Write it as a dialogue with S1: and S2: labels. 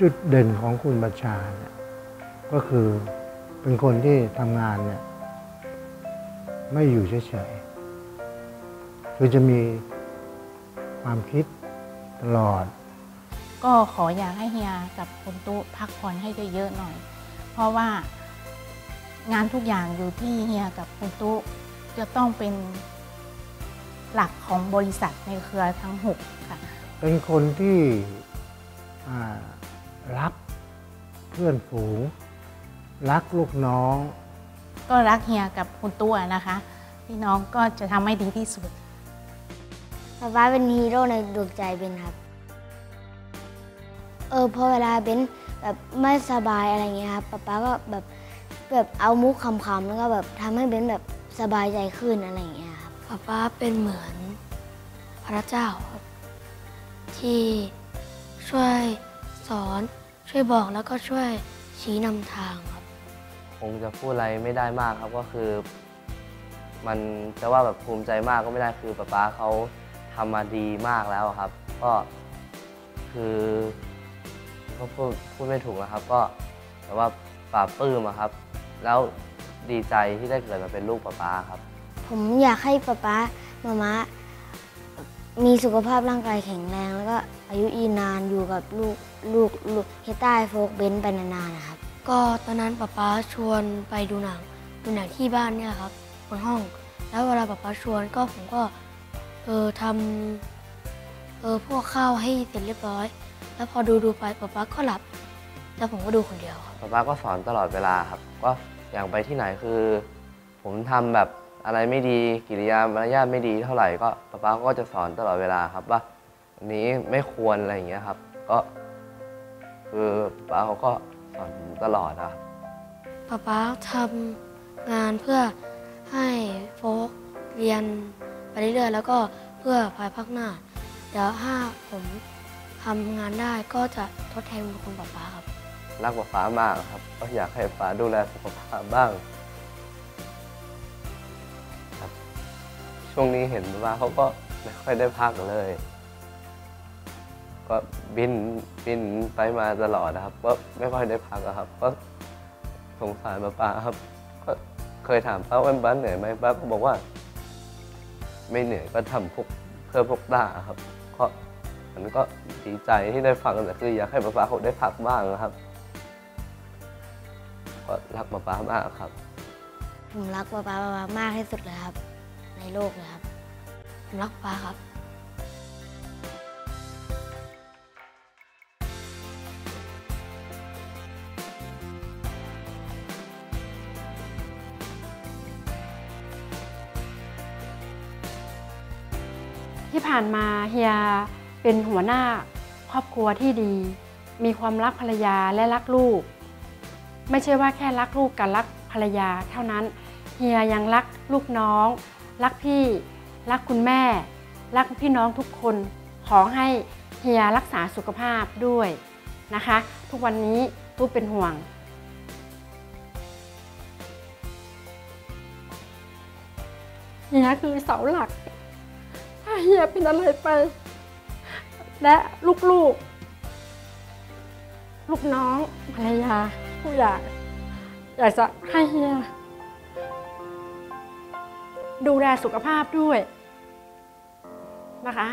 S1: จุดเด่นของคุณบัญชาเนี่ยก็คือเป็นคนที่ทำงานเนี่ยไม่อยู่เฉยๆคือจะมีความคิดตลอด
S2: ก็ขออยากให้เฮียกับคุณตุ๊พักผ่อนให้เยอะๆหน่อย เพราะว่างานทุกอย่างอยู่ที่เฮียกับคุณตุ๊จะต้องเป็นหลักของบริษัทในเครือทั้งหกค่ะ
S1: เป็นคนที่อ่า รักเพื่อนฝูง รักลูกน้อง
S2: ก็รักเฮียกับคุณตัวนะคะ พี่น้องก็จะทำให้ดีที่สุด
S3: ป๊าป๊าเป็นฮีโร่ในดวงใจเบนครับ เออพอเวลาเบนแบบไม่สบายอะไรเงี้ยครับป๊าป๊าก็แบบแบบเอามุกคำๆแล้วก็แบบทำให้เบนแบบสบายใจขึ้นอะไรเงี้ยครับ
S4: ป๊าป๊าเป็นเหมือนพระเจ้าครับที่ช่วยสอน ช่วยบอกแล้วก็ช่วยชี้นำทางครับ
S5: คงจะพูดอะไรไม่ได้มากครับก็คือ มันจะว่าแบบภูมิใจมากก็ไม่ได้คือป๊าป๊าเขาทำมาดีมากแล้วครับ ก็คือก็พูดพูดไม่ถูกนะครับ ก็แต่ว่าปลาบปลื้มอะครับ แล้วดีใจที่ได้เกิดมาเป็นลูกป๊าป๊าครับ
S3: ผมอยากให้ป๊าป๊ามาม่ามีสุขภาพร่างกายแข็งแรง แล้วก็อายุยืนนานอยู่กับลูก ลูกลูกเฮต้าโฟกเบนไปนานๆนะครับ
S4: ก็ตอนนั้นป๊าป๊าชวนไปดูหนังดูหนังที่บ้านเนี่ยครับบนห้อง แล้วเวลาป๊าป๊าชวนก็ผมก็เออทำเออพวกข้าวให้เสร็จเรียบร้อย แล้วพอดูดูไปป๊าป๊าก็หลับ แล้วผมก็ดูคนเดียวครับ
S5: ป๊าป๊าก็สอนตลอดเวลาครับก็อย่างไปที่ไหนคือ ผมทำแบบอะไรไม่ดีกิริยามารยาทไม่ดีเท่าไหร่ก็ป๊าป๊าก็จะสอนตลอดเวลาครับว่าอันนี้ไม่ควรอะไรอย่างเงี้ยครับ ก็ คือป๊าเขาก็สอนผมตลอดนะครับ
S4: ป๊าป๊าทำงานเพื่อให้โฟกเรียนไปเรื่อยๆแล้วก็เพื่อภายภาคหน้า เดี๋ยวถ้าผมทำงานได้ก็จะทดแทนบุญคุณป๊าป๊าครับ
S5: รักป๊าป๊ามากครับ ก็อยากให้ป๊าดูแลสุขภาพบ้างครับช่วงนี้เห็นว่าเขาก็ไม่ค่อยได้พักเลย ก็บินบินไปมาตลอดนะครับ ก็ไม่ค่อยได้พักอะครับ ก็สงสารป๊าป๊าครับ ก็เคยถามป้าว่าป้าเหนื่อยไหมป้าก็บอกว่า ไม่เหนื่อยก็ทำพวกเพื่อพวกตาครับก็มันก็ดีใจที่ได้ฟังแต่คืออยากให้ป๊าป๊าเขาได้พักบ้างนะครับ ก็รักป๊าป๊ามากครับ
S3: ผมรักป๊าป๊ามากที่สุดเลยครับ ในโลกเลยครับ
S4: ผมรักป๊าครับ
S6: ที่ผ่านมาเฮียเป็นหัวหน้าครอบครัวที่ดี มีความรักภรรยาและรักลูก ไม่ใช่ว่าแค่รักลูกกับรักภรรยาเท่านั้น เฮียยังรักลูกน้อง รักพี่ รักคุณแม่ รักพี่น้องทุกคน ขอให้เฮียรักษาสุขภาพด้วยนะคะ ทุกวันนี้ตู้เป็นห่วงเฮียคือเสาหลัก เฮียเป็นอะไรไป และลูกๆลลูกน้องภรรยา ผู้ใหญ่อยากจะให้เฮีย ดูแลสุขภาพด้วยนะคะ